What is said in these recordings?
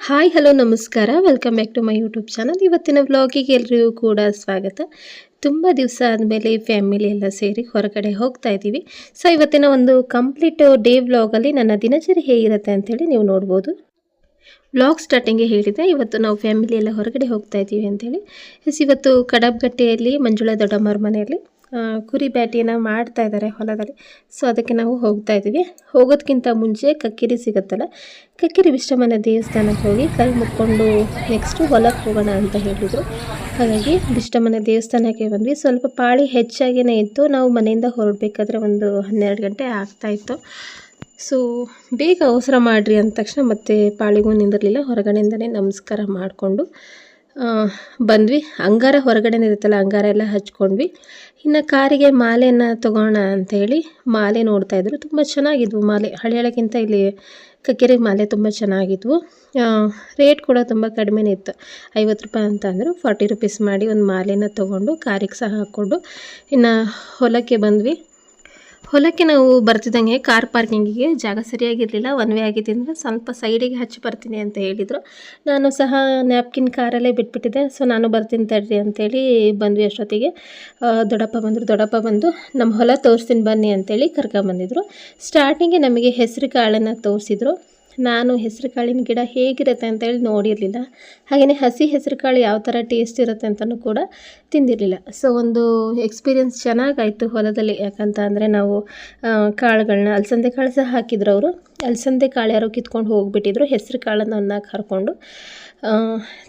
Hi, hello, ನಮಸ್ಕಾರ. Welcome back to my YouTube channel ಇವತ್ತಿನ ವ್ಲಾಗಿಗೆ ಎಲ್ರಿಗೂ ಕೂಡ ಸ್ವಾಗತ. ತುಂಬ ದಿವಸ ಆದಮೇಲೆ ಫ್ಯಾಮಿಲಿ ಎಲ್ಲ ಸೇರಿ ಹೊರಗಡೆ ಹೋಗ್ತಾ ಇದ್ದೀವಿ. ಸೊ ಇವತ್ತಿನ ಒಂದು ಕಂಪ್ಲೀಟ್ ಡೇ ವ್ಲಾಗಲ್ಲಿ ನನ್ನ ದಿನಚರಿ ಹೇಗಿರುತ್ತೆ ಅಂತೇಳಿ ನೀವು ನೋಡ್ಬೋದು. ವ್ಲಾಗ್ ಸ್ಟಾರ್ಟಿಂಗೇ ಹೇಳಿದೆ. ಇವತ್ತು ನಾವು ಫ್ಯಾಮಿಲಿ ಎಲ್ಲ ಹೊರಗಡೆ ಹೋಗ್ತಾ ಇದ್ದೀವಿ ಅಂತೇಳಿ. ಎಸ್ ಇವತ್ತು ಕಡಬ್ಗಟ್ಟೆಯಲ್ಲಿ ಮಂಜುಳಾ ದೊಡ್ಡಮ್ಮರ ಮನೆಯಲ್ಲಿ ಕುರಿ ಬ್ಯಾಟಿಯನ್ನು ಮಾಡ್ತಾ ಇದ್ದಾರೆ ಹೊಲದಲ್ಲಿ. ಸೊ ಅದಕ್ಕೆ ನಾವು ಹೋಗ್ತಾ ಇದ್ದೀವಿ. ಹೋಗೋದಕ್ಕಿಂತ ಮುಂಚೆ ಕಕ್ಕಿರಿ ಸಿಗುತ್ತಲ್ಲ, ಕಕ್ಕಿರಿ ವಿಶ್ವಮನ ದೇವಸ್ಥಾನಕ್ಕೆ ಹೋಗಿ ಕೈ ಮುಕ್ಕೊಂಡು ನೆಕ್ಸ್ಟು ಹೊಲಕ್ಕೆ ಹೋಗೋಣ ಅಂತ ಹೇಳಿದರು. ಹಾಗಾಗಿ ವಿಶ್ವಮನ ದೇವಸ್ಥಾನಕ್ಕೆ ಬಂದ್ವಿ. ಸ್ವಲ್ಪ ಪಾಳಿ ಹೆಚ್ಚಾಗಿಯೇ ಇತ್ತು. ನಾವು ಮನೆಯಿಂದ ಹೊರಡಬೇಕಾದ್ರೆ ಒಂದು ಹನ್ನೆರಡು ಗಂಟೆ ಆಗ್ತಾ ಇತ್ತು. ಸೊ ಬೇಗ ಅವಸರ ಮಾಡಿರಿ ಅಂದ ತಕ್ಷಣ ಮತ್ತೆ ಪಾಳಿಗೂ ನಿಂದಿರಲಿಲ್ಲ. ಹೊರಗಡೆಯಿಂದಲೇ ನಮಸ್ಕಾರ ಮಾಡಿಕೊಂಡು ಬಂದ್ವಿ. ಅಂಗಾರ ಹೊರಗಡೆನೇ ಇರುತ್ತಲ್ಲ, ಅಂಗಾರ ಎಲ್ಲ ಹಚ್ಕೊಂಡ್ವಿ. ಇನ್ನು ಕಾರಿಗೆ ಮಾಲೆಯನ್ನು ತೊಗೋಣ ಅಂಥೇಳಿ ಮಾಲೆ ನೋಡ್ತಾಯಿದ್ರು ತುಂಬ ಚೆನ್ನಾಗಿದ್ವು ಮಾಲೆ. ಹಳೆಯಳಕ್ಕಿಂತ ಇಲ್ಲಿ ಕಕ್ಕೇರಿ ಮಾಲೆ ತುಂಬ ಚೆನ್ನಾಗಿದ್ವು. ರೇಟ್ ಕೂಡ ತುಂಬ ಕಡಿಮೆನೇ ಇತ್ತು. ಐವತ್ತು ರೂಪಾಯಿ ಅಂತ ಅಂದರು. ಫಾರ್ಟಿ ರುಪೀಸ್ ಮಾಡಿ ಒಂದು ಮಾಲೆನ ತೊಗೊಂಡು, ಕಾರಿಗೆ ಸಹ ಹಾಕ್ಕೊಂಡು ಇನ್ನು ಹೊಲಕ್ಕೆ ಬಂದ್ವಿ. ಹೊಲಕ್ಕೆ ನಾವು ಬರ್ತಿದ್ದಂಗೆ ಕಾರ್ ಪಾರ್ಕಿಂಗಿಗೆ ಜಾಗ ಸರಿಯಾಗಿರಲಿಲ್ಲ ಒನ್ ವೇ ಆಗಿದ್ದರಿಂದ ಸ್ವಲ್ಪ ಸೈಡಿಗೆ ಹಚ್ಚಿ ಬರ್ತೀನಿ ಅಂತ ಹೇಳಿದರು. ನಾನು ಸಹ ನ್ಯಾಪ್ಕಿನ್ ಕಾರಲ್ಲೇ ಬಿಟ್ಬಿಟ್ಟಿದ್ದೆ. ಸೊ ನಾನು ಬರ್ತೀನಿ ತಡ್ರಿ ಅಂತೇಳಿ ಬಂದ್ವಿ ಅಷ್ಟೊತ್ತಿಗೆ. ದೊಡ್ಡಪ್ಪ ಬಂದರು, ದೊಡ್ಡಪ್ಪ ಬಂದು ನಮ್ಮ ಹೊಲ ತೋರಿಸ್ತೀನಿ ಬನ್ನಿ ಅಂತೇಳಿ ಕರ್ಕೊಂಬಂದಿದ್ರು. ಸ್ಟಾರ್ಟಿಂಗೆ ನಮಗೆ ಹೆಸರು ಕಾಳನ್ನು ತೋರಿಸಿದ್ರು. ನಾನು ಹೆಸರು ಕಾಳಿನ ಗಿಡ ಹೇಗಿರುತ್ತೆ ಅಂತೇಳಿ ನೋಡಿರಲಿಲ್ಲ. ಹಾಗೆಯೇ ಹಸಿ ಹೆಸರು ಕಾಳು ಯಾವ ಥರ ಟೇಸ್ಟ್ ಇರುತ್ತೆ ಅಂತಲೂ ಕೂಡ ತಿಂದಿರಲಿಲ್ಲ. ಸೊ ಒಂದು ಎಕ್ಸ್ಪೀರಿಯನ್ಸ್ ಚೆನ್ನಾಗಾಯಿತು ಹೊಲದಲ್ಲಿ. ಯಾಕಂತ ಅಂದರೆ ನಾವು ಕಾಳುಗಳನ್ನ ಅಲಸಂದೆ ಕಾಳು ಸಹ ಹಾಕಿದ್ರು ಅವರು. ಅಲಸಂದೆ ಕಾಳು ಯಾರೋ ಕಿತ್ಕೊಂಡು ಹೋಗಿಬಿಟ್ಟಿದ್ರು ಹೆಸರು ಕಾಳನ್ನು ಹರ್ಕೊಂಡು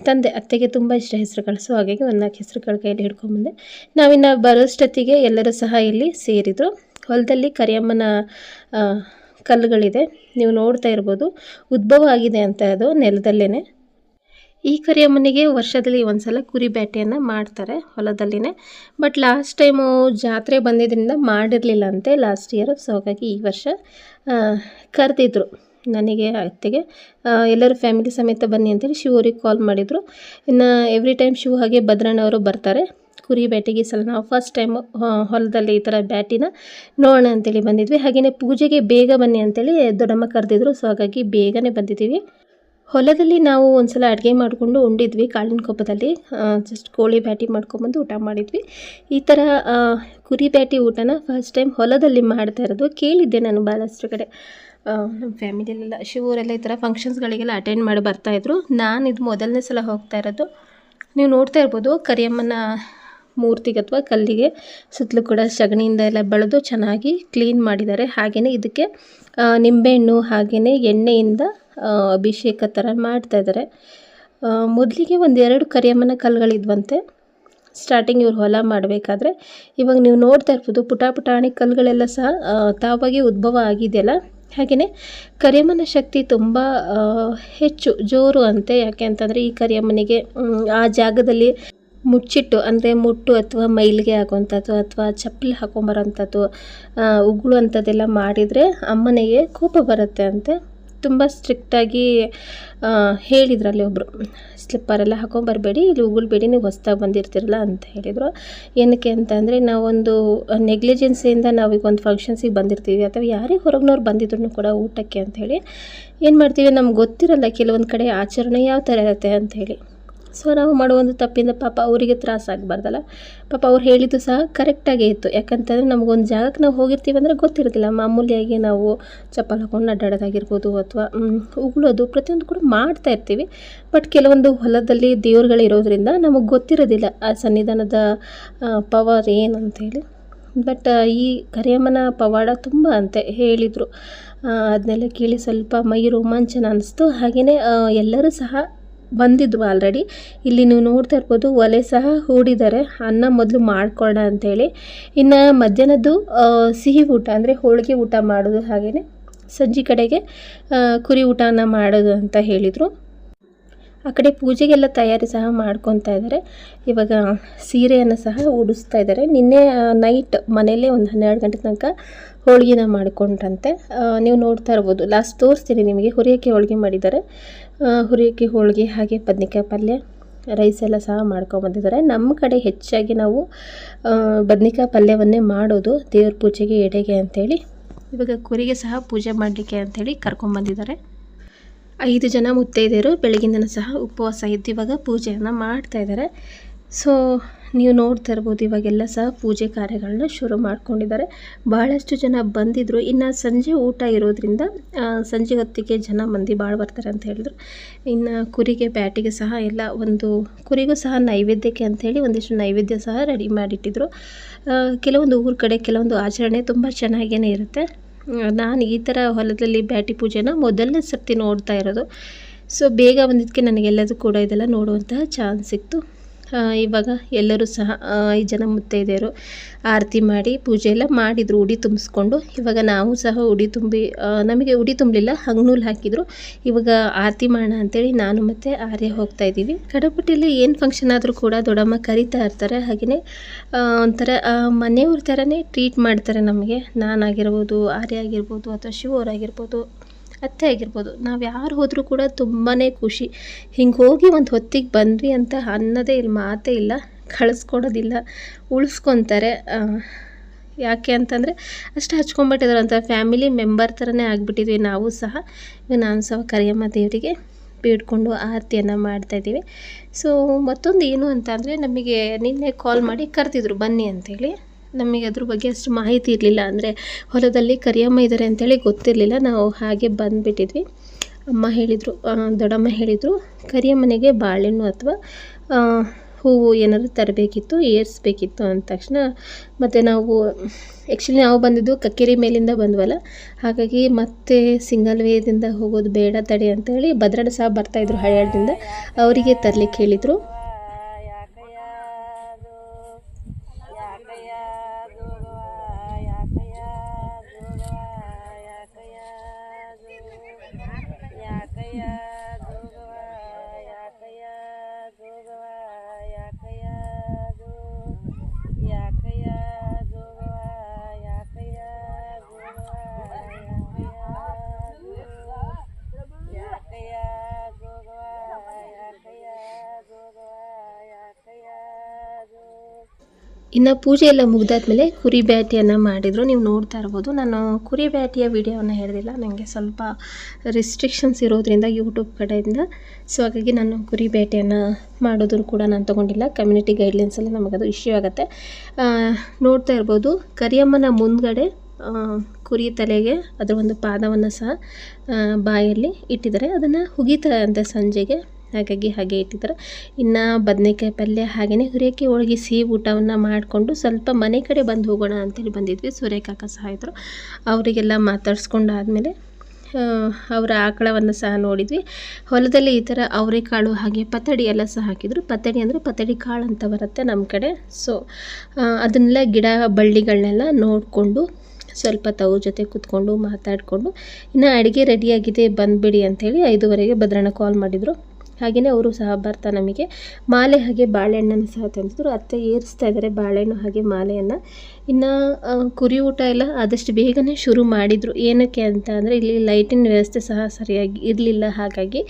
ತಂದೆ, ಅತ್ತೆಗೆ ತುಂಬ ಇಷ್ಟ ಹೆಸರು ಕಾಳು ಸೊ ಹಾಗಾಗಿ ಒಂದು ನಾಲ್ಕು ಹೆಸರು ಕಾಳು ಕೈಯಲ್ಲಿ ಹಿಡ್ಕೊಂಬಂದೆ. ನಾವಿನ್ನು ಬರೋಷ್ಟೊತ್ತಿಗೆ ಎಲ್ಲರೂ ಸಹ ಇಲ್ಲಿ ಸೇರಿದರು. ಹೊಲದಲ್ಲಿ ಕರಿಯಮ್ಮನ ಕಲ್ಲುಗಳಿದೆ. ನೀವು ನೋಡ್ತಾ ಇರ್ಬೋದು, ಉದ್ಭವ ಆಗಿದೆ ಅಂತ ಅದು ನೆಲದಲ್ಲೇ ಈ ಕರಿಯಮ್ಮನಿಗೆ ವರ್ಷದಲ್ಲಿ ಒಂದ್ಸಲ ಕುರಿ ಬೇಟೆಯನ್ನು ಮಾಡ್ತಾರೆ ಹೊಲದಲ್ಲಿನೇ. ಬಟ್ ಲಾಸ್ಟ್ ಟೈಮು ಜಾತ್ರೆ ಬಂದಿದ್ದರಿಂದ ಮಾಡಿರಲಿಲ್ಲ ಅಂತೆ. ಲಾಸ್ಟ್ ಇಯರ್ ಸೊ ಹಾಗಾಗಿ ಈ ವರ್ಷ ಕರೆದಿದ್ರು ನನಗೆ, ಅತ್ತೆಗೆ. ಎಲ್ಲರೂ ಫ್ಯಾಮಿಲಿ ಸಮೇತ ಬನ್ನಿ ಅಂತೇಳಿ ಶಿವರಿಗೆ ಕಾಲ್ ಮಾಡಿದರು. ಇನ್ನು ಎವ್ರಿ ಟೈಮ್ ಶಿವ ಹಾಗೆ ಭದ್ರಣ್ಣವರು ಬರ್ತಾರೆ. ಕುರಿ ಬ್ಯಾಟಿಗೆ ಸಲ ನಾವು ಫಸ್ಟ್ ಟೈಮ್ ಹೊಲದಲ್ಲಿ ಈ ಥರ ಬ್ಯಾಟಿನ ನೋಡೋಣ ಅಂತೇಳಿ ಬಂದಿದ್ವಿ. ಹಾಗೆಯೇ ಪೂಜೆಗೆ ಬೇಗ ಬನ್ನಿ ಅಂತೇಳಿ ದೊಡ್ಡಮ್ಮ ಕರೆದಿದ್ರು. ಸೊ ಹಾಗಾಗಿ ಬೇಗನೆ ಬಂದಿದ್ದೀವಿ. ಹೊಲದಲ್ಲಿ ನಾವು ಒಂದ್ಸಲ ಅಡುಗೆ ಮಾಡಿಕೊಂಡು ಉಂಡಿದ್ವಿ ಕಾಳಿನ ಕೊಪ್ಪದಲ್ಲಿ. ಜಸ್ಟ್ ಕೋಳಿ ಬ್ಯಾಟಿ ಮಾಡ್ಕೊಂಬಂದು ಊಟ ಮಾಡಿದ್ವಿ. ಈ ಥರ ಕುರಿ ಬ್ಯಾಟಿ ಊಟನ ಫಸ್ಟ್ ಟೈಮ್ ಹೊಲದಲ್ಲಿ ಮಾಡ್ತಾ ಇರೋದು. ಕೇಳಿದ್ದೆ ನಾನು ಭಾಳಷ್ಟು ಕಡೆ. ನಮ್ಮ ಫ್ಯಾಮಿಲಿಯಲ್ಲೆಲ್ಲ ಶಿವರೆಲ್ಲ ಈ ಥರ ಫಂಕ್ಷನ್ಸ್ಗಳಿಗೆಲ್ಲ ಅಟೆಂಡ್ ಮಾಡಿ ಬರ್ತಾಯಿದ್ರು ನಾನು ಇದು ಮೊದಲನೇ ಸಲ ಹೋಗ್ತಾ ಇರೋದು. ನೀವು ನೋಡ್ತಾ ಇರ್ಬೋದು ಕರಿಯಮ್ಮನ ಮೂರ್ತಿಗೆ ಅಥವಾ ಕಲ್ಲಿಗೆ ಸುತ್ತಲೂ ಕೂಡ ಸಗಣಿಯಿಂದ ಎಲ್ಲ ಬೆಳೆದು ಚೆನ್ನಾಗಿ ಕ್ಲೀನ್ ಮಾಡಿದ್ದಾರೆ. ಹಾಗೆಯೇ ಇದಕ್ಕೆ ನಿಂಬೆಹಣ್ಣು ಹಾಗೆಯೇ ಎಣ್ಣೆಯಿಂದ ಅಭಿಷೇಕ ಥರ ಮಾಡ್ತಾ ಇದ್ದಾರೆ. ಮೊದಲಿಗೆ ಒಂದು ಎರಡು ಕರಿಯಮ್ಮನ ಕಲ್ಲುಗಳಿದ್ವಂತೆ ಸ್ಟಾರ್ಟಿಂಗ್ ಇವ್ರು ಹೊಲ ಮಾಡಬೇಕಾದ್ರೆ ಇವಾಗ ನೀವು ನೋಡ್ತಾ ಇರ್ಬೋದು, ಪುಟ ಪುಟಾಣಿ ಕಲ್ಲುಗಳೆಲ್ಲ ಸಹ ತಾವಾಗಿ ಉದ್ಭವ ಆಗಿದೆಯಲ್ಲ? ಹಾಗೆಯೇ ಕರಿಯಮ್ಮನ ಶಕ್ತಿ ತುಂಬ ಹೆಚ್ಚು ಜೋರು ಅಂತೆ. ಯಾಕೆ ಅಂತಂದರೆ ಈ ಕರಿಯಮ್ಮನಿಗೆ ಆ ಜಾಗದಲ್ಲಿ ಮುಚ್ಚಿಟ್ಟು, ಅಂದರೆ ಮುಟ್ಟು ಅಥವಾ ಮೈಲಿಗೆ ಆಗುವಂಥದ್ದು ಅಥವಾ ಚಪ್ಪಲಿ ಹಾಕೊಂಬರೋಂಥದ್ದು ಉಗುಳು ಅಂಥದ್ದೆಲ್ಲ ಮಾಡಿದರೆ ಅಮ್ಮನಿಗೆ ಕೋಪ ಬರುತ್ತೆ ಅಂತೆ ತುಂಬ ಸ್ಟ್ರಿಕ್ಟಾಗಿ ಹೇಳಿದ್ರಲ್ಲಿ ಒಬ್ಬರು ಸ್ಲಿಪ್ಪರೆಲ್ಲ ಹಾಕೊಂಬರಬೇಡಿ ಇಲ್ಲಿ ಉಗುಳ್ಬೇಡಿ ನೀವು ಹೊಸ್ದಾಗಿ ಬಂದಿರ್ತೀರಲ್ಲ ಅಂತ ಹೇಳಿದರು. ಏನಕ್ಕೆ ಅಂತಂದರೆ ನಾವೊಂದು ನೆಗ್ಲಿಜೆನ್ಸಿಯಿಂದ ನಾವೀಗ ಒಂದು ಫಂಕ್ಷನ್ಸಿಗೆ ಬಂದಿರ್ತೀವಿ, ಅಥವಾ ಯಾರೇ ಹೊರಗಿನವ್ರು ಬಂದಿದ್ರು ಕೂಡ ಊಟಕ್ಕೆ ಅಂಥೇಳಿ ಏನು ಮಾಡ್ತೀವಿ, ನಮ್ಗೆ ಗೊತ್ತಿರಲ್ಲ, ಕೆಲವೊಂದು ಕಡೆ ಆಚರಣೆ ಯಾವ ಥರ ಇರುತ್ತೆ ಅಂಥೇಳಿ ಸೊ ನಾವು ಮಾಡೋ ಒಂದು ತಪ್ಪಿಂದ ಪಾಪ ಅವರಿಗೆ ತ್ರಾಸ ಆಗಬಾರ್ದಲ್ಲ. ಪಾಪ ಅವ್ರು ಹೇಳಿದ್ದು ಸಹ ಕರೆಕ್ಟಾಗೇ ಇತ್ತು. ಯಾಕಂತಂದರೆ ನಮಗೊಂದು ಜಾಗಕ್ಕೆ ನಾವು ಹೋಗಿರ್ತೀವಿ ಅಂದರೆ ಗೊತ್ತಿರೋದಿಲ್ಲ. ಮಾಮೂಲಿಯಾಗಿ ನಾವು ಚಪ್ಪಲ್ ಹಾಕೊಂಡು ಅಡ್ಡಾಡೋದಾಗಿರ್ಬೋದು ಅಥವಾ ಉಗುಳೋದು ಪ್ರತಿಯೊಂದು ಕೂಡ ಮಾಡ್ತಾ ಇರ್ತೀವಿ. ಬಟ್ ಕೆಲವೊಂದು ಹೊಲದಲ್ಲಿ ದೇವ್ರುಗಳಿರೋದ್ರಿಂದ ನಮಗೆ ಗೊತ್ತಿರೋದಿಲ್ಲ ಆ ಸನ್ನಿಧಾನದ ಪವರ್ ಏನಂತೇಳಿ. ಬಟ್ ಈ ಕರಿಯಮ್ಮನ ಪವಾಡ ತುಂಬ ಅಂತೆ ಹೇಳಿದರು. ಅದನ್ನೆಲ್ಲ ಕೇಳಿ ಸ್ವಲ್ಪ ಮೈ ರೋಮಾಂಚನ ಅನ್ನಿಸ್ತು ಹಾಗೆಯೇ ಎಲ್ಲರೂ ಸಹ ಬಂದಿದ್ವು ಆಲ್ರೆಡಿ ಇಲ್ಲಿ ನೀವು ನೋಡ್ತಾ ಇರ್ಬೋದು, ಒಲೆ ಸಹ ಹೂಡಿದ್ದಾರೆ. ಅನ್ನ ಮೊದಲು ಮಾಡ್ಕೊಳ್ಳೋಣ ಅಂಥೇಳಿ ಇನ್ನು ಮಧ್ಯಾಹ್ನದ್ದು ಸಿಹಿ ಊಟ ಅಂದರೆ ಹೋಳಿಗೆ ಊಟ ಮಾಡೋದು ಹಾಗೆಯೇ ಸಂಜೆ ಕಡೆಗೆ ಕುರಿ ಊಟನ ಮಾಡೋದು ಅಂತ ಹೇಳಿದರು. ಆ ಕಡೆ ಪೂಜೆಗೆಲ್ಲ ತಯಾರಿ ಸಹ ಮಾಡ್ಕೊತಾ ಇದ್ದಾರೆ. ಇವಾಗ ಸೀರೆಯನ್ನು ಸಹ ಉಡಿಸ್ತಾ ಇದ್ದಾರೆ. ನಿನ್ನೆ ನೈಟ್ ಮನೆಯಲ್ಲೇ ಒಂದು ಹನ್ನೆರಡು ಗಂಟೆ ತನಕ ಹೋಳಿಗೆನ ಮಾಡಿಕೊಂಡ್ರಂತೆ ನೀವು ನೋಡ್ತಾ ಇರ್ಬೋದು. ಲಾಸ್ಟ್ ತೋರಿಸ್ತೀನಿ ನಿಮಗೆ. ಹುರಿಯಕ್ಕೆ ಹೋಳಿಗೆ ಮಾಡಿದ್ದಾರೆ. ಹುರಿಯಕ್ಕೆ ಹೋಳಿಗೆ ಹಾಗೆ ಬದ್ನೆಕಾಯಿ ಪಲ್ಯ ರೈಸ್ ಎಲ್ಲ ಸಹ ಮಾಡ್ಕೊಂಬಂದಿದ್ದಾರೆ ನಮ್ಮ ಕಡೆ ಹೆಚ್ಚಾಗಿ ನಾವು ಬದ್ನಿಕಾಯಿ ಪಲ್ಯವನ್ನೇ ಮಾಡೋದು ದೇವ್ರ ಪೂಜೆಗೆ, ಎಡೆಗೆ ಅಂಥೇಳಿ ಇವಾಗ ಕುರಿಗೆ ಸಹ ಪೂಜೆ ಮಾಡಲಿಕ್ಕೆ ಅಂಥೇಳಿ ಕರ್ಕೊಂಬಂದಿದ್ದಾರೆ ಐದು ಜನ ಮುತ್ತೈದೆಯರು, ಬೆಳಗಿಂದನೂ ಸಹ ಉಪವಾಸ ಇದ್ದು ಇವಾಗ ಪೂಜೆಯನ್ನು ಮಾಡ್ತಾಯಿದ್ದಾರೆ ಸೊ ನೀವು ನೋಡ್ತಾ ಇರ್ಬೋದು, ಇವಾಗೆಲ್ಲ ಸಹ ಪೂಜೆ ಕಾರ್ಯಗಳನ್ನ ಶುರು ಮಾಡ್ಕೊಂಡಿದ್ದಾರೆ. ಭಾಳಷ್ಟು ಜನ ಬಂದಿದ್ದರು ಇನ್ನು ಸಂಜೆ ಊಟ ಇರೋದರಿಂದ ಸಂಜೆ ಹೊತ್ತಿಗೆ ಜನ ಮಂದಿ ಭಾಳ ಬರ್ತಾರೆ ಅಂತ ಹೇಳಿದ್ರು. ಇನ್ನು ಕುರಿಗೆ, ಬ್ಯಾಟಿಗೆ ಸಹ ಎಲ್ಲ ಒಂದು, ಕುರಿಗೂ ಸಹ ನೈವೇದ್ಯಕ್ಕೆ ಅಂಥೇಳಿ ಒಂದಿಷ್ಟು ನೈವೇದ್ಯ ಸಹ ರೆಡಿ ಮಾಡಿಟ್ಟಿದ್ರು. ಕೆಲವೊಂದು ಊರ ಕಡೆ ಕೆಲವೊಂದು ಆಚರಣೆ ತುಂಬ ಚೆನ್ನಾಗೇ ಇರುತ್ತೆ. ನಾನು ಈ ಥರ ಹೊಲದಲ್ಲಿ ಬ್ಯಾಟಿ ಪೂಜೆನ ಮೊದಲನೇ ಸರ್ತಿ ನೋಡ್ತಾ ಇರೋದು. ಸೊ ಬೇಗ ಬಂದಿದ್ದಕ್ಕೆ ನನಗೆಲ್ಲದೂ ಕೂಡ ಇದೆಲ್ಲ ನೋಡುವಂತಹ ಚಾನ್ಸ್ ಸಿಕ್ತು. ಇವಾಗ ಎಲ್ಲರೂ ಸಹ ಐದು ಜನ ಮುತ್ತೈದೆಯರು ಆರತಿ ಮಾಡಿ ಪೂಜೆ ಎಲ್ಲ ಮಾಡಿದರು, ಉಡಿ ತುಂಬಿಸ್ಕೊಂಡು. ಇವಾಗ ನಾವು ಸಹ ಉಡಿ ತುಂಬಿ ನಮಗೆ ಉಡಿ ತುಂಬಲಿಲ್ಲ, ಹಂಗ್ನೂಲ್ ಹಾಕಿದ್ರು. ಇವಾಗ ಆರತಿ ಮಾಡೋಣ ಅಂತೇಳಿ ನಾನು ಮತ್ತು ಆರ್ಯ ಹೋಗ್ತಾ ಇದ್ದೀವಿ. ಕಡಪಟ್ಟಿಯಲ್ಲಿ ಏನು ಫಂಕ್ಷನ್ ಆದರೂ ಕೂಡ ದೊಡ್ಡಮ್ಮ ಕರಿತಾ ಇರ್ತಾರೆ. ಹಾಗೆಯೇ ಒಂಥರ ಮನೆಯವ್ರ ಥರನೇ ಟ್ರೀಟ್ ಮಾಡ್ತಾರೆ ನಮಗೆ. ನಾನಾಗಿರ್ಬೋದು, ಆರ್ಯ ಆಗಿರ್ಬೋದು, ಅಥವಾ ಶಿವ ಅವರಾಗಿರ್ಬೋದು. ಅತ್ತೆ ಆಗಿರ್ಬೋದು, ನಾವು ಯಾರು ಹೋದರೂ ಕೂಡ ತುಂಬಾ ಖುಷಿ. ಹಿಂಗೆ ಹೋಗಿ ಒಂದು ಹೊತ್ತಿಗೆ ಬಂದ್ವಿ ಅಂತ ಅನ್ನೋದೇ ಇಲ್ಲಿ ಮಾತೇ ಇಲ್ಲ, ಕಳಿಸ್ಕೊಡೋದಿಲ್ಲ, ಉಳಿಸ್ಕೊತಾರೆ. ಯಾಕೆ ಅಂತಂದರೆ ಅಷ್ಟು ಹಚ್ಕೊಂಬಿಟ್ಟಿದಾರೆ ಅಂತ ಫ್ಯಾಮಿಲಿ ಮೆಂಬರ್ ಥರನೇ ಆಗಿಬಿಟ್ಟಿದ್ವಿ ನಾವು ಸಹ. ನಾನು ಸಹ ಕರಿಯಮ್ಮ ದೇವರಿಗೆ ಬೇಡ್ಕೊಂಡು ಆರತಿಯನ್ನು ಮಾಡ್ತಾಯಿದ್ದೀವಿ ಸೊ ಮತ್ತೊಂದು ಏನು ಅಂತಂದರೆ ನಮಗೆ ನಿನ್ನೆ ಕಾಲ್ ಮಾಡಿ ಕರೆದಿದ್ರು, ಬನ್ನಿ ಅಂತೇಳಿ. ನಮಗೆ ಅದ್ರ ಬಗ್ಗೆ ಅಷ್ಟು ಮಾಹಿತಿ ಇರಲಿಲ್ಲ ಅಂದರೆ ಹೊಲದಲ್ಲಿ ಕರಿಯಮ್ಮ ಇದ್ದಾರೆ ಅಂತೇಳಿ ಗೊತ್ತಿರಲಿಲ್ಲ. ನಾವು ಹಾಗೆ ಬಂದುಬಿಟ್ಟಿದ್ವಿ. ಅಮ್ಮ ಹೇಳಿದರು ದೊಡ್ಡಮ್ಮ ಹೇಳಿದರು, ಕರಿಯಮ್ಮನಿಗೆ ಬಾಳೆಹಣ್ಣು ಅಥವಾ ಹೂವು ಏನಾದ್ರು ತರಬೇಕಿತ್ತು, ಏರಿಸ್ಬೇಕಿತ್ತು ಅಂದ ತಕ್ಷಣ ಮತ್ತು ನಾವು ಆ್ಯಕ್ಚುಲಿ ನಾವು ಬಂದಿದ್ದು ಕಕ್ಕೇರಿ ಮೇಲಿಂದ ಬಂದ್ವಲ್ಲ. ಹಾಗಾಗಿ ಮತ್ತೆ ಸಿಂಗಲ್ ವೇದಿಂದ ಹೋಗೋದು ಬೇಡ ತಡಿ ಅಂತೇಳಿ ಭದ್ರಡ ಸಹ ಬರ್ತಾಯಿದ್ರು ಹಳೆಯಾಳದಿಂದ. ಅವರಿಗೆ ತರಲಿಕ್ಕೆ ಹೇಳಿದರು. ಇನ್ನು ಪೂಜೆ ಎಲ್ಲ ಮುಗ್ದಾದ್ಮೇಲೆ ಕುರಿ ಬ್ಯಾಟಿಯನ್ನು ಮಾಡಿದರು. ನೀವು ನೋಡ್ತಾ ಇರ್ಬೋದು. ನಾನು ಕುರಿ ಬ್ಯಾಟಿಯ ವಿಡಿಯೋವನ್ನು ಹೇಳಿದಿಲ್ಲ. ನನಗೆ ಸ್ವಲ್ಪ ರಿಸ್ಟ್ರಿಕ್ಷನ್ಸ್ ಇರೋದ್ರಿಂದ ಯೂಟ್ಯೂಬ್ ಕಡೆಯಿಂದ. ಸೊ ಹಾಗಾಗಿ ನಾನು ಕುರಿ ಬ್ಯಾಟಿಯನ್ನು ಮಾಡೋದ್ರು ಕೂಡ ನಾನು ತೊಗೊಂಡಿಲ್ಲ. ಕಮ್ಯುನಿಟಿ ಗೈಡ್ಲೈನ್ಸಲ್ಲಿ ನಮಗದು ಇಶ್ಯೂ ಆಗುತ್ತೆ. ನೋಡ್ತಾ ಇರ್ಬೋದು. ಕರಿಯಮ್ಮನ ಮುಂದ್ಗಡೆ ಕುರಿ ತಲೆಗೆ ಅದರ ಒಂದು ಪಾದವನ್ನು ಸಹ ಬಾಯಲ್ಲಿ ಇಟ್ಟಿದ್ದಾರೆ. ಅದನ್ನು ಹುಗಿತಾರಂತೆ ಸಂಜೆಗೆ ಹಾಗಾಗಿ ಹಾಗೆ ಇಟ್ಟಿದ್ದಾರೆ. ಇನ್ನು ಬದನೆಕಾಯಿ ಪಲ್ಯ ಹಾಗೆಯೇ ಹುರಿಯಕ್ಕೆ ಹೋಳಿಗೆ ಸಿಹಿ ಊಟವನ್ನು ಮಾಡಿಕೊಂಡು ಸ್ವಲ್ಪ ಮನೆ ಕಡೆ ಬಂದು ಹೋಗೋಣ ಅಂತೇಳಿ ಬಂದಿದ್ವಿ. ಸೂರ್ಯಕಾಕ ಸಹ ಇದ್ದರು. ಅವರಿಗೆಲ್ಲ ಮಾತಾಡ್ಸ್ಕೊಂಡಾದಮೇಲೆ ಅವರ ಆಕಳವನ್ನು ಸಹ ನೋಡಿದ್ವಿ. ಹೊಲದಲ್ಲಿ ಈ ಥರ ಅವರೆಕಾಳು ಹಾಗೆ ಪತಡಿ ಎಲ್ಲ ಸಹ ಹಾಕಿದರು. ಪತಡಿ ಅಂದರೆ ಪತಡಿ ಕಾಳು ಅಂತ ಬರುತ್ತೆ ನಮ್ಮ ಕಡೆ. ಸೊ ಅದನ್ನೆಲ್ಲ ಗಿಡ ಬಳ್ಳಿಗಳನ್ನೆಲ್ಲ ನೋಡಿಕೊಂಡು ಸ್ವಲ್ಪ ತವ್ರ ಜೊತೆ ಕೂತ್ಕೊಂಡು ಮಾತಾಡಿಕೊಂಡು, ಇನ್ನು ಅಡುಗೆ ರೆಡಿಯಾಗಿದೆ, ಬಂದುಬಿಡಿ ಅಂಥೇಳಿ ಐದುವರೆಗೆ ಭದ್ರಣ್ಣ ಕಾಲ್ ಮಾಡಿದರು. ಹಾಗೆಯೇ ಅವರು ಸಹ ಬರ್ತಾ ನಮಗೆ. ಮಾಲೆ ಹಾಗೆ ಬಾಳೆಹಣ್ಣನ್ನು ಸಹ ತಂದಿದ್ರು ಅತ್ತೆ ಏರಿಸ್ತಾ ಇದ್ದಾರೆ ಬಾಳೆಹಣ್ಣು ಹಾಗೆ ಮಾಲೆಯನ್ನು. ಇನ್ನು ಕುರಿ ಊಟ ಎಲ್ಲ ಆದಷ್ಟು ಬೇಗನೆ ಶುರು ಮಾಡಿದರು. ಏನಕ್ಕೆ ಅಂತ ಅಂದರೆ ಇಲ್ಲಿ ಲೈಟಿನ ವ್ಯವಸ್ಥೆ ಸಹ ಸರಿಯಾಗಿ ಇರಲಿಲ್ಲ. ಹಾಗಾಗಿ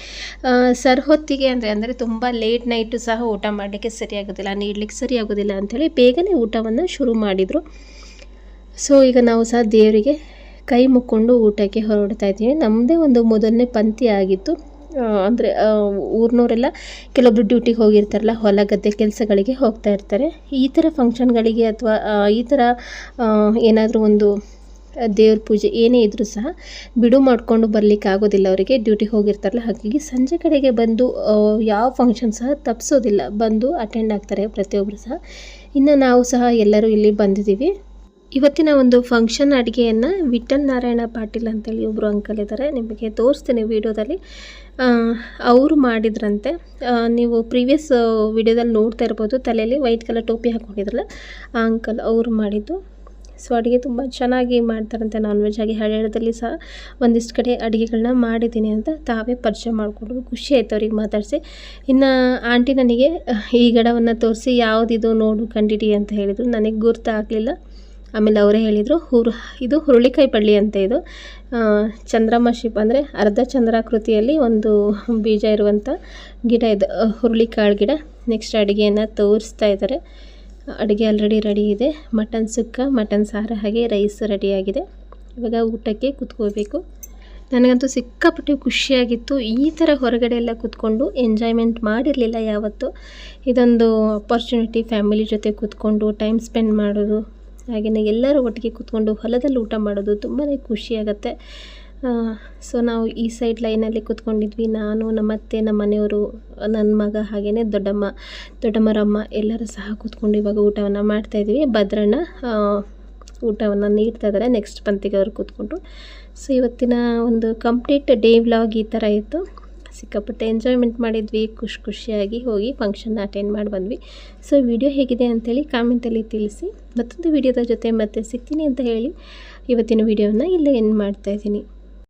ಸರ್ ಹೊತ್ತಿಗೆ ಅಂದರೆ ಅಂದರೆ ತುಂಬ ಲೇಟ್ ನೈಟು ಸಹ ಊಟ ಮಾಡಲಿಕ್ಕೆ ಸರಿಯಾಗೋದಿಲ್ಲ, ನೀಡಲಿಕ್ಕೆ ಸರಿಯಾಗೋದಿಲ್ಲ ಅಂಥೇಳಿ ಬೇಗನೆ ಊಟವನ್ನು ಶುರು ಮಾಡಿದರು. ಸೊ ಈಗ ನಾವು ಸಹ ದೇವರಿಗೆ ಕೈ ಮುಕ್ಕೊಂಡು ಊಟಕ್ಕೆ ಹೊರಡ್ತಾ ಇದ್ದೀವಿ. ನಮ್ಮದೇ ಒಂದು ಮೊದಲನೇ ಪಂಕ್ತಿ ಆಗಿತ್ತು. ಅಂದರೆ ಊರಿನವರೆಲ್ಲ ಕೆಲವೊಬ್ರು ಡ್ಯೂಟಿಗೆ ಹೋಗಿರ್ತಾರಲ್ಲ, ಹೊಲ ಗದ್ದೆ ಕೆಲಸಗಳಿಗೆ ಹೋಗ್ತಾ ಇರ್ತಾರೆ. ಈ ಥರ ಫಂಕ್ಷನ್ಗಳಿಗೆ ಅಥವಾ ಈ ಥರ ಏನಾದರೂ ಒಂದು ದೇವ್ರ ಪೂಜೆ ಏನೇ ಇದ್ದರೂ ಸಹ ಬಿಡು ಮಾಡಿಕೊಂಡು ಬರಲಿಕ್ಕೆ ಆಗೋದಿಲ್ಲ ಅವರಿಗೆ. ಡ್ಯೂಟಿಗೆ ಹೋಗಿರ್ತಾರಲ್ಲ, ಹಾಗಾಗಿ ಸಂಜೆ ಕಡೆಗೆ ಬಂದು ಯಾವ ಫಂಕ್ಷನ್ ಸಹ ತಪ್ಪಿಸೋದಿಲ್ಲ ಬಂದು ಅಟೆಂಡ್ ಆಗ್ತಾರೆ ಪ್ರತಿಯೊಬ್ಬರು ಸಹ. ಇನ್ನು ನಾವು ಸಹ ಎಲ್ಲರೂ ಇಲ್ಲಿ ಬಂದಿದ್ದೀವಿ. ಇವತ್ತಿನ ಒಂದು ಫಂಕ್ಷನ್ ಅಡುಗೆಯನ್ನು ವಿಠಲ್ ನಾರಾಯಣ ಪಾಟೀಲ್ ಅಂತೇಳಿ ಒಬ್ಬರು ಅಂಕಲ್ ಇದ್ದಾರೆ ನಿಮಗೆ ತೋರಿಸ್ತೀನಿ ವಿಡಿಯೋದಲ್ಲಿ. ಅವರು ಮಾಡಿದ್ರಂತೆ. ನೀವು ಪ್ರೀವಿಯಸ್ ವಿಡಿಯೋದಲ್ಲಿ ನೋಡ್ತಾ ಇರ್ಬೋದು. ತಲೆಯಲ್ಲಿ ವೈಟ್ ಕಲರ್ ಟೋಪಿ ಹಾಕ್ಕೊಂಡಿದ್ರಲ್ಲ, ಆ ಅಂಕಲ್ ಅವರು ಮಾಡಿದ್ದು. ಸೊ ಅಡುಗೆ ತುಂಬ ಚೆನ್ನಾಗಿ ಮಾಡ್ತಾರಂತೆ ನಾನ್ ವೆಜ್ ಆಗಿ. ಹಳೆಯದಲ್ಲಿ ಸಹ ಒಂದಿಷ್ಟು ಕಡೆ ಅಡುಗೆಗಳನ್ನ ಮಾಡಿದ್ದೀನಿ ಅಂತ ತಾವೇ ಪರಿಚಯ ಮಾಡಿಕೊಂಡ್ರು ಖುಷಿ ಆಯ್ತು ಅವ್ರಿಗೆ ಮಾತಾಡಿಸಿ. ಇನ್ನು ಆಂಟಿ ನನಗೆ ಈ ಗಿಡವನ್ನು ತೋರಿಸಿ ಯಾವುದಿದು ನೋಡು ಕಂಡಿಡಿ ಅಂತ ಹೇಳಿದರು. ನನಗೆ ಗುರ್ತಾಗಲಿಲ್ಲ. ಆಮೇಲೆ ಅವರೇ ಹೇಳಿದರು, ಹುರ್, ಇದು ಹುರುಳಿಕಾಯಿ ಬಳ್ಳಿ ಅಂತ ಇದು. ಚಂದ್ರಮ್ಮ ಚಂದ್ರಮ ಶಿಪ್ ಅಂದರೆ ಅರ್ಧ ಚಂದ್ರಾಕೃತಿಯಲ್ಲಿ ಒಂದು ಬೀಜ ಇರುವಂಥ ಗಿಡ ಇದು ಹುರುಳಿಕಾಳು ಗಿಡ. ನೆಕ್ಸ್ಟ್ ಅಡುಗೆಯನ್ನು ತೋರಿಸ್ತಾ ಇದ್ದಾರೆ ಅಡುಗೆ ಆಲ್ರೆಡಿ ರೆಡಿ ಇದೆ. ಮಟನ್ ಸುಕ್ಕ ಮಟನ್ ಸಾರು ಹಾಗೆ ರೈಸ್ ರೆಡಿಯಾಗಿದೆ ಇವಾಗ ಊಟಕ್ಕೆ ಕುತ್ಕೋಬೇಕು ನನಗಂತೂ ಸಿಕ್ಕಾಪಟ್ಟೆ ಖುಷಿಯಾಗಿತ್ತು. ಈ ಥರ ಹೊರಗಡೆ ಎಲ್ಲ ಕೂತ್ಕೊಂಡು ಎಂಜಾಯ್ಮೆಂಟ್ ಮಾಡಿರಲಿಲ್ಲ ಯಾವತ್ತೂ. ಇದೊಂದು ಅಪರ್ಚುನಿಟಿ ಫ್ಯಾಮಿಲಿ ಜೊತೆ ಕೂತ್ಕೊಂಡು ಟೈಮ್ ಸ್ಪೆಂಡ್ ಮಾಡೋದು ಹಾಗೆಯೇ ಎಲ್ಲರೂ ಒಟ್ಟಿಗೆ ಕೂತ್ಕೊಂಡು ಹೊಲದಲ್ಲಿ ಊಟ ಮಾಡೋದು ತುಂಬಾ ಖುಷಿಯಾಗತ್ತೆ. ಸೊ ನಾವು ಈ ಸೈಡ್ ಲೈನಲ್ಲಿ ಕೂತ್ಕೊಂಡಿದ್ವಿ. ನಾನು ನಮ್ಮ ಅತ್ತೆ ನಮ್ಮ ಮನೆಯವರು ನನ್ನ ಮಗ ಹಾಗೆಯೇ ದೊಡ್ಡಮ್ಮ, ದೊಡ್ಡಮ್ಮರಮ್ಮ ಎಲ್ಲರೂ ಸಹ ಕೂತ್ಕೊಂಡು ಇವಾಗ ಊಟವನ್ನು ಮಾಡ್ತಾಯಿದ್ವಿ ಭದ್ರಣ್ಣ ಊಟವನ್ನು ನೀಡ್ತಾ ಇದ್ದಾರೆ. ನೆಕ್ಸ್ಟ್ ಪಂತಿಗೆ ಅವರು ಕೂತ್ಕೊಂಡು. ಸೊ ಇವತ್ತಿನ ಒಂದು ಕಂಪ್ಲೀಟ್ ಡೇ ವ್ಲಾಗ್ ಈ ಥರ ಇತ್ತು. ಸಿಕ್ಕಾಪಟ್ಟೆ ಎಂಜಾಯ್ಮೆಂಟ್ ಮಾಡಿದ್ವಿ, ಖುಷಿ ಖುಷಿಯಾಗಿ ಹೋಗಿ ಫಂಕ್ಷನ್ನ ಅಟೆಂಡ್ ಮಾಡಿ ಬಂದ್ವಿ. ಸೊ ವಿಡಿಯೋ ಹೇಗಿದೆ ಅಂತೇಳಿ ಕಾಮೆಂಟಲ್ಲಿ ತಿಳಿಸಿ. ಮತ್ತೊಂದು ವಿಡಿಯೋದ ಜೊತೆ ಮತ್ತೆ ಸಿಗ್ತೀನಿ ಅಂತ ಹೇಳಿ ಇವತ್ತಿನ ವಿಡಿಯೋನ ಇಲ್ಲೇ ಎಂಡ್ ಮಾಡ್ತಾಯಿದ್ದೀನಿ